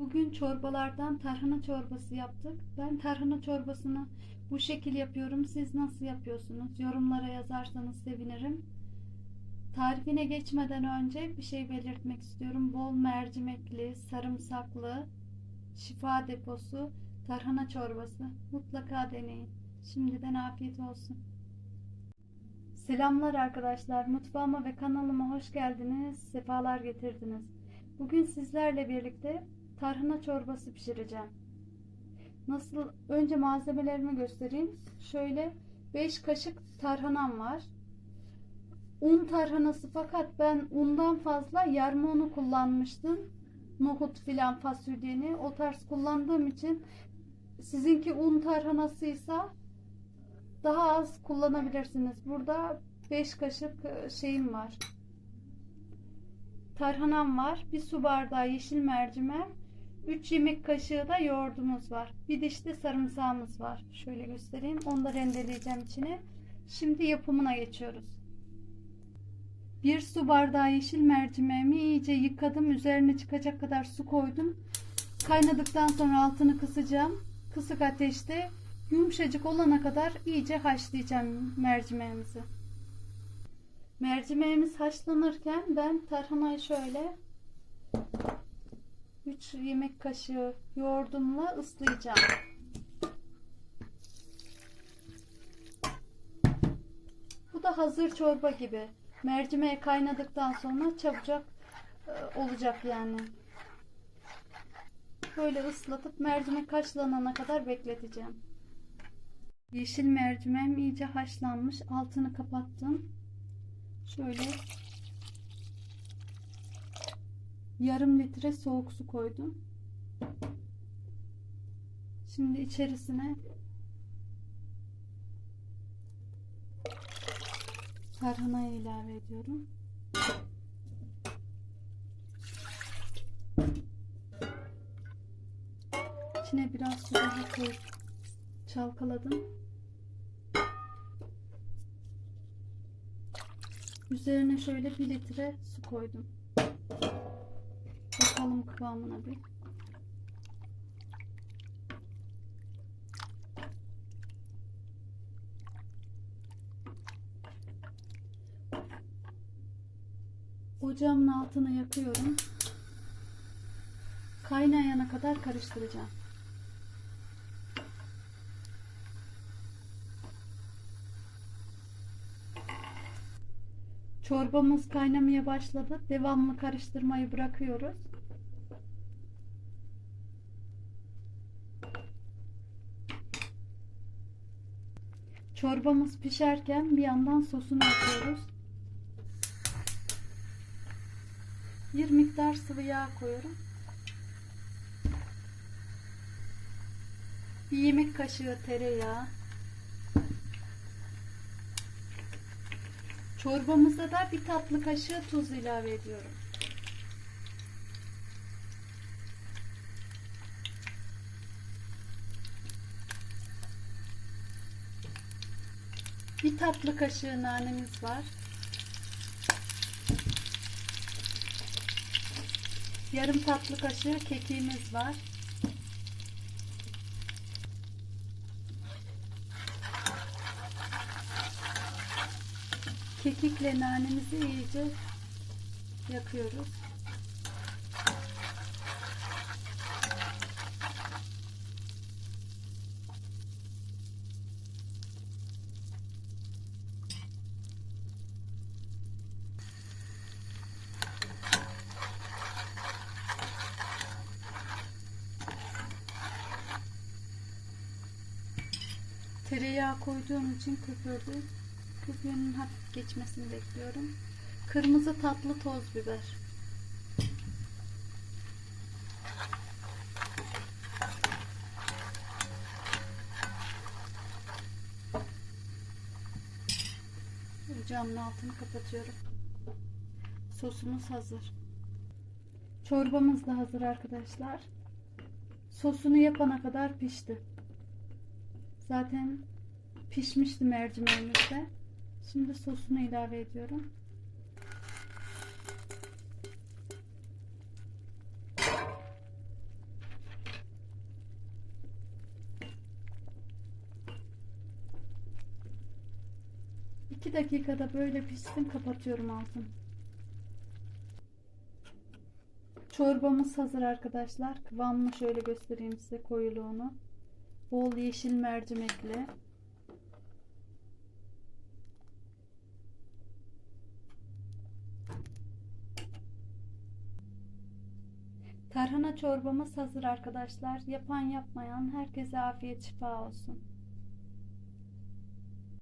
Bugün çorbalardan tarhana çorbası yaptık. Ben tarhana çorbasını bu şekil yapıyorum. Siz nasıl yapıyorsunuz? Yorumlara yazarsanız sevinirim. Tarifine geçmeden önce bir şey belirtmek istiyorum. Bol mercimekli, sarımsaklı, şifa deposu tarhana çorbası. Mutlaka deneyin. Şimdiden afiyet olsun. Selamlar arkadaşlar. Mutfağıma ve kanalıma hoş geldiniz. Sefalar getirdiniz. Bugün sizlerle birlikte tarhana çorbası pişireceğim. Nasıl? Önce malzemelerimi göstereyim. Şöyle 5 kaşık tarhanam var. Un tarhanası fakat ben undan fazla yarma unu kullanmıştım. Nohut filan fasulyeni o tarz kullandığım için sizinki un tarhanasıysa daha az kullanabilirsiniz. Burada 5 kaşık e, şeyim var. Tarhanam var. Bir su bardağı yeşil mercimek. 3 yemek kaşığı da yoğurdumuz var. Bir diş de sarımsağımız var. Şöyle göstereyim. Onu da rendeleyeceğim içine. Şimdi yapımına geçiyoruz. Bir su bardağı yeşil mercimeğimi iyice yıkadım. Üzerine çıkacak kadar su koydum. Kaynadıktan sonra altını kısacağım. Kısık ateşte yumuşacık olana kadar iyice haşlayacağım mercimeğimizi. Mercimeğimiz haşlanırken ben tarhanayı şöyle 3 yemek kaşığı yoğurdumla ıslayacağım. Bu da hazır çorba gibi. Mercimeği kaynadıktan sonra çabucak e, olacak yani. Böyle ıslatıp mercimek haşlanana kadar bekleteceğim. Yeşil mercimeğim iyice haşlanmış. Altını kapattım. Şöyle yarım litre soğuk su koydum. Şimdi içerisine tarhanayı ilave ediyorum. İçine biraz su daha koyup çalkaladım. Üzerine şöyle bir litre su koydum. Bakalım kıvamına bir. Ocağımın altını yakıyorum. Kaynayana kadar karıştıracağım. Çorbamız kaynamaya başladı. Devamlı karıştırmayı bırakıyoruz. Çorbamız pişerken bir yandan sosunu atıyoruz. Bir miktar sıvı yağ koyuyorum. Bir yemek kaşığı tereyağı. Çorbamıza da bir tatlı kaşığı tuz ilave ediyorum. Bir tatlı kaşığı nanemiz var. Yarım tatlı kaşığı kekiğimiz var. Kekikle nanemizi iyice yakıyoruz. Tereyağı koyduğum için köpürdü. Köpüğünün hafif geçmesini bekliyorum. Kırmızı tatlı toz biber. Ocağımın altını kapatıyorum. Sosumuz hazır. Çorbamız da hazır arkadaşlar. Sosunu yapana kadar pişti. Zaten pişmişti mercimeğimiz de. Şimdi sosunu ilave ediyorum. İki dakikada böyle pişsin kapatıyorum altını. Çorbamız hazır arkadaşlar. Kıvamını şöyle göstereyim size koyuluğunu. Bol yeşil mercimekli. Tarhana çorbamız hazır arkadaşlar. Yapan yapmayan herkese afiyet şifa olsun.